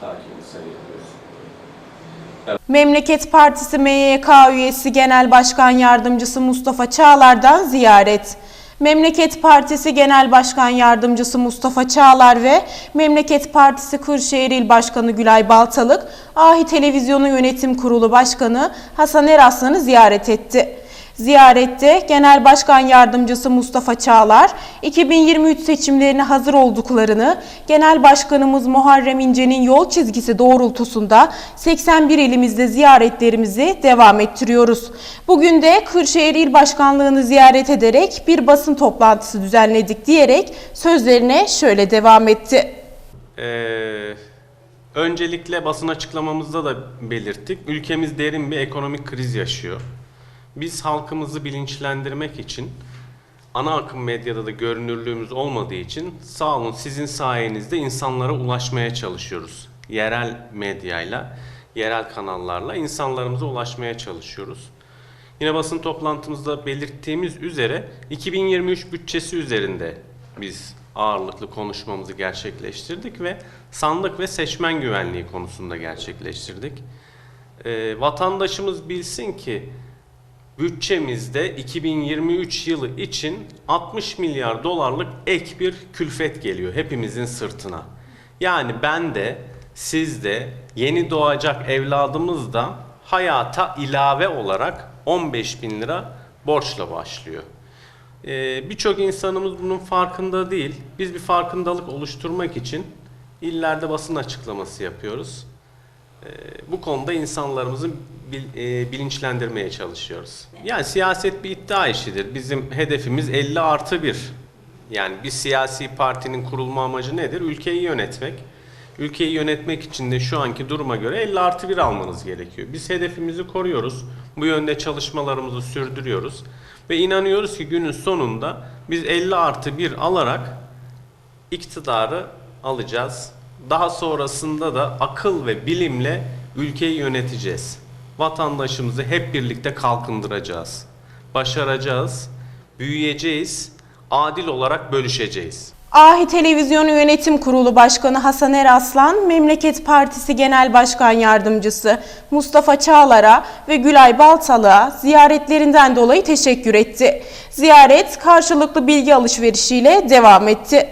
takibini seyrediyoruz. Memleket Partisi MYK üyesi Genel Başkan Yardımcısı Mustafa Çağlar'dan ziyaret. Memleket Partisi Genel Başkan Yardımcısı Mustafa Çağlar ve Memleket Partisi Kırşehir İl Başkanı Gülay Baltalık, Ahi Televizyonu Yönetim Kurulu Başkanı Hasan Eraslan'ı ziyaret etti. Ziyarette Genel Başkan Yardımcısı Mustafa Çağlar, 2023 seçimlerine hazır olduklarını, Genel Başkanımız Muharrem İnce'nin yol çizgisi doğrultusunda 81 ilimizde ziyaretlerimizi devam ettiriyoruz. Bugün de Kırşehir İl Başkanlığı'nı ziyaret ederek bir basın toplantısı düzenledik diyerek sözlerine şöyle devam etti. Ee, öncelikle basın açıklamamızda da belirttik. Ülkemiz derin bir ekonomik kriz yaşıyor. Biz halkımızı bilinçlendirmek için ana akım medyada da görünürlüğümüz olmadığı için sağ olun sizin sayenizde insanlara ulaşmaya çalışıyoruz. Yerel medyayla, yerel kanallarla insanlarımıza ulaşmaya çalışıyoruz. Yine basın toplantımızda belirttiğimiz üzere 2023 bütçesi üzerinde biz ağırlıklı konuşmamızı gerçekleştirdik ve sandık ve seçmen güvenliği konusunda gerçekleştirdik. Ee, vatandaşımız bilsin ki bütçemizde 2023 yılı için 60 milyar dolarlık ek bir külfet geliyor hepimizin sırtına. Yani ben de siz de yeni doğacak evladımız da hayata ilave olarak 15 bin lira borçla başlıyor. Ee, Birçok insanımız bunun farkında değil. Biz bir farkındalık oluşturmak için illerde basın açıklaması yapıyoruz. Ee, bu konuda insanlarımızı e, bilinçlendirmeye çalışıyoruz. Yani siyaset bir iddia işidir. Bizim hedefimiz 50 artı 1. Yani bir siyasi partinin kurulma amacı nedir? Ülkeyi yönetmek. Ülkeyi yönetmek için de şu anki duruma göre 50 artı 1 almanız gerekiyor. Biz hedefimizi koruyoruz. Bu yönde çalışmalarımızı sürdürüyoruz. Ve inanıyoruz ki günün sonunda biz 50 artı 1 alarak iktidarı alacağız. Daha sonrasında da akıl ve bilimle ülkeyi yöneteceğiz. Vatandaşımızı hep birlikte kalkındıracağız. Başaracağız, büyüyeceğiz, adil olarak bölüşeceğiz. Ahi Televizyonu Yönetim Kurulu Başkanı Hasan Eraslan, Memleket Partisi Genel Başkan Yardımcısı Mustafa Çağlar'a ve Gülay Baltalık'a ziyaretlerinden dolayı teşekkür etti. Ziyaret karşılıklı bilgi alışverişiyle devam etti.